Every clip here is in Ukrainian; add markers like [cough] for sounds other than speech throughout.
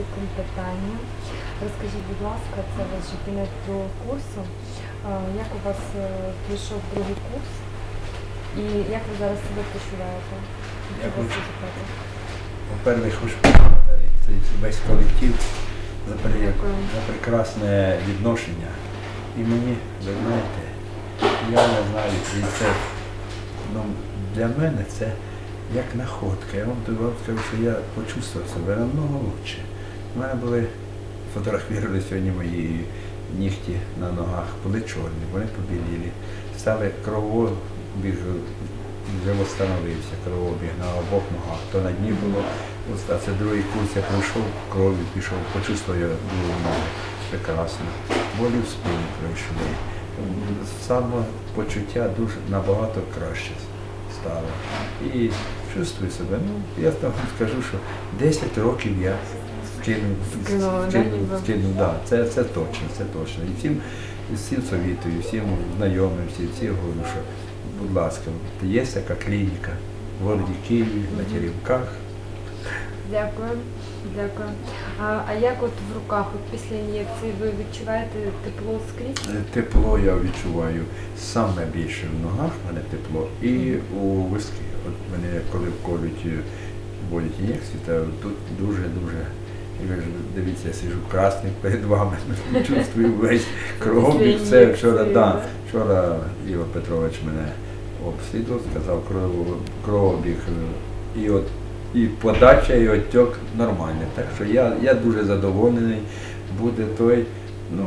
таким питанням. Розкажіть, будь ласка, це ваш кінець другого курсу. Як у вас е, прийшов другий курс? І як ви зараз себе почуваєте? По-перше, хочу поблагодарити весь колектив за, за прекрасне відношення. І мені, ви знаєте, я не знаю, і це ну, для мене це як находка. Я вам скажу, що я почувствував себе намного краще. У мене були фотографували сьогодні мої нігті на ногах, були чорні, вони побіліли, стали кровообіг, вже встановився кровообіг на обох ногах. То на дні було, а це другий курс, я пройшов, кров'ю пішов, почувствував я другу. Прекрасно. Болі в спині пройшли. Самопочуття дуже набагато краще стало. І чувствую себе. Ну, я там скажу, що 10 років я скинув, Скинула, да, це, це точно, це точно. І всім, всім совітую, всім знайомим, всім, всім говорю, що, будь ласка, є така клініка в городі Києві, на Мгм. Теремках. Дякую. Дякую. А, а як от в руках, от після ін'єкції, ви відчуваєте тепло скрізь? Е, Тепло я відчуваю саме більше в ногах, в мене тепло, і у виски. От мене коли вколють, е, вводять ін'єкцію, то тут дуже-дуже. Ви ж дивіться, я сижу красний перед вами, [laughs] чувствую весь кровообіг. Після Це вчора, да, вчора Ігор Петрович мене обслідував, сказав кров- кровообіг. е, І от і подача, і отек нормальний. Так що я, я дуже задоволений. Буде той. Ну,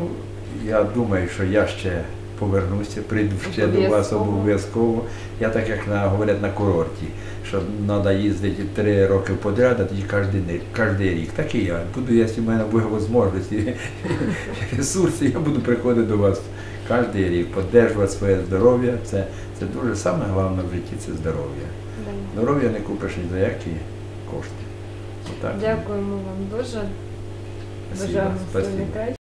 я думаю, що я ще повернуся, прийду ще до вас Обов'язково. Я так як на, говорять на курорті, що треба їздити три роки подряд, а тоді кожен, кожен рік. Так і я. Буду, якщо в мене буде можливості, [laughs] ресурси, я буду приходити до вас кожен рік, поддержувати своє здоров'я. Це, це дуже саме головне в житті це здоров'я. Здоров'я не купиш ні за які кошти. Отак. Дякуємо вам дуже. Спасибо, спасибо.